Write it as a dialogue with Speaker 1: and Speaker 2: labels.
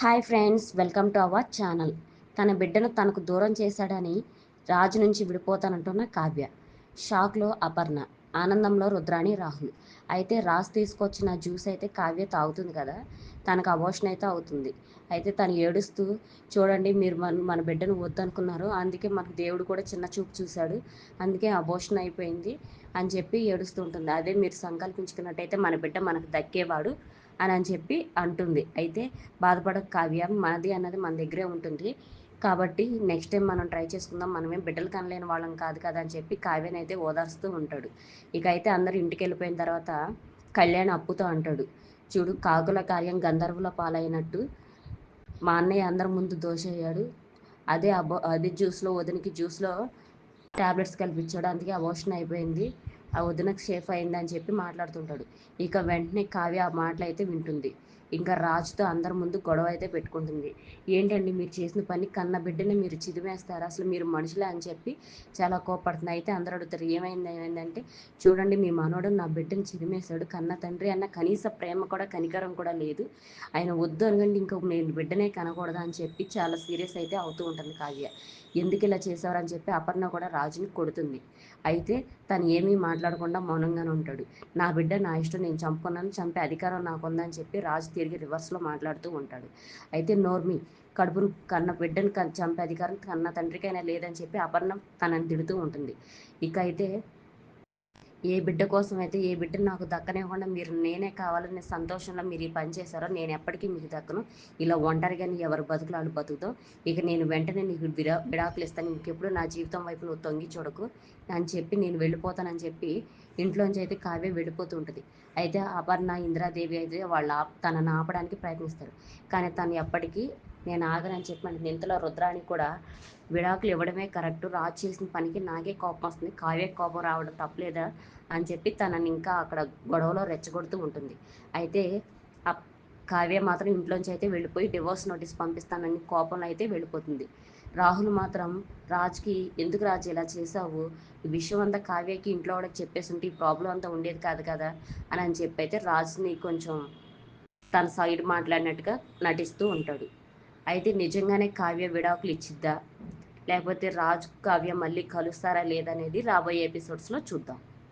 Speaker 1: Hi friends welcome to our channel. తన బిడ్డను తనకు దూరం చేశాడని రాజు నుంచి విడిపోతానంటున్న కావ్య. షాక్లో అపర్ణ ఆనందంలో రుద్రాణి రాహుల్. అయితే రాజ్ తీసుకొచ్చిన జ్యూస్ అయితే కావ్య తాగుతుంది కదా తనకు అబోషన్ అయితే అవుతుంది. అయితే తను ఏడుస్తూ చూడండి మీరు మన మన బిడ్డను వద్దనుకున్నారు. అందుకే మనకు దేవుడు కూడా చిన్న చూపు చూశాడు. అందుకే అబోషన్ అయిపోయింది అని చెప్పి ఏడుస్తుంటుంది అదే మీరు సంకల్పించుకున్నట్టయితే మన బిడ్డ మనకు దక్కేవాడు. అని అని చెప్పి అంటుంది. అయితే బాధపడక కావ్య మనది అన్నది మన దగ్గరే ఉంటుంది. కాబట్టి నెక్స్ట్ టైం మనం ట్రై చేసుకుందాం. మనమేం బిడ్డలు కనలేని వాళ్ళం కాదు కదా అని చెప్పి కావ్యని అయితే ఓదార్స్తూ ఉంటాడు. ఇక అయితే అందరు ఇంటికి వెళ్ళిపోయిన తర్వాత కళ్యాణ్ అప్పుతో అంటాడు. చూడు కాకుల కార్యం గంధర్వుల పాలైనట్టు. మా అన్నయ్య అందరి ముందు దోషయ్యాడు. అదే అబో అదే జ్యూస్లో వదినికి జ్యూస్లో ట్యాబ్లెట్స్ కల్పించాడు అందుకే అబోషన్ అయిపోయింది. ఆ వదినకు సేఫ్ అయిందని చెప్పి మాట్లాడుతుంటాడు. ఇక వెంటనే కావ్య ఆ మాటలు అయితే వింటుంది. ఇంకా రాజుతో అందరి ముందు గొడవ అయితే పెట్టుకుంటుంది. ఏంటండి మీరు చేసిన పని కన్న బిడ్డని మీరు చిదిమేస్తారు? అసలు మీరు మనుషులే అని చెప్పి చాలా కోపడుతుంది. అయితే అందరూ అడుగుతారు ఏమైంది? ఏమైందంటే చూడండి మీ మనోడు నా బిడ్డని చిదిమేశాడు. కన్న తండ్రి అన్న కనీస ప్రేమ కూడా కనికరం కూడా లేదు. ఆయన వద్దు అనుకోండి ఇంకా నేను బిడ్డనే కనకూడదు? అని చెప్పి చాలా సీరియస్ అయితే అవుతూ ఉంటుంది కావ్య. ఎందుకు ఇలా చేశారని చెప్పి అపర్ణ కూడా రాజుని కొడుతుంది. అయితే తను ఏమీ మాట్లాడకుండా మౌనంగానే ఉంటాడు. నా బిడ్డ నా ఇష్టం నేను చంపుకున్నాను చంపే అధికారం నాకు ఉందని చెప్పి రాజు తిరిగి రివర్స్లో మాట్లాడుతూ ఉంటాడు. అయితే నోర్మి కడుపును కన్న బిడ్డను చంపే అధికారం కన్న తండ్రికైనా లేదని చెప్పి అపర్ణ తనని తిడుతూ ఉంటుంది. ఇక అయితే ఏ బిడ్డ కోసం అయితే ఏ బిడ్డ నాకు దక్కనివ్వకుండా మీరు నేనే కావాలనే సంతోషంలో మీరు ఈ పని చేశారో నేను ఎప్పటికీ మీకు దక్కను. ఇలా ఒంటరిగాని ఎవరు బతుకులాడు బతుకుతో ఇక నేను వెంటనే నీకు విడా విడాకులు ఇస్తాను. ఇంకెప్పుడు నా జీవితం వైపు నువ్వు తొంగి చూడకు అని చెప్పి నేను వెళ్ళిపోతానని చెప్పి ఇంట్లోంచి అయితే కావ్య వెళ్ళిపోతూ ఉంటుంది. అయితే అపర్ణ ఇందిరాదేవి అయితే వాళ్ళు తనను ఆపడానికి ప్రయత్నిస్తారు. కానీ తను ఎప్పటికీ నేను ఆగనని చెప్పి ఇంతలో రుద్రానికి కూడా విడాకులు ఇవ్వడమే కరెక్ట్. రాజు చేసిన పనికి నాకే కోపం వస్తుంది. కావ్య కోపం రావడం తప్పలేదా అని చెప్పి తనని ఇంకా అక్కడ గొడవలో రెచ్చగొడుతూ ఉంటుంది. అయితే కావ్య మాత్రం ఇంట్లోంచి అయితే వెళ్ళిపోయి డివోర్స్ నోటీస్ పంపిస్తానని కోపంలో అయితే వెళ్ళిపోతుంది. రాహుల్ మాత్రం రాజ్కి ఎందుకు రాజు ఇలా చేసావు ఈ విషయం అంతా కావ్యకి ఇంట్లో కూడా చెప్పేసి ఉంటే ఈ ప్రాబ్లం అంతా ఉండేది కాదు కదా? అని అని చెప్పి అయితే రాజుని కొంచెం తన సైడ్ మాట్లాడినట్టుగా నటిస్తూ ఉంటాడు. అయితే నిజంగానే కావ్య విడాకులు ఇచ్చిద్దా? లేకపోతే రాజు కావ్య మళ్ళీ కలుస్తారా లేదనేది రాబోయే ఎపిసోడ్స్లో చూద్దాం.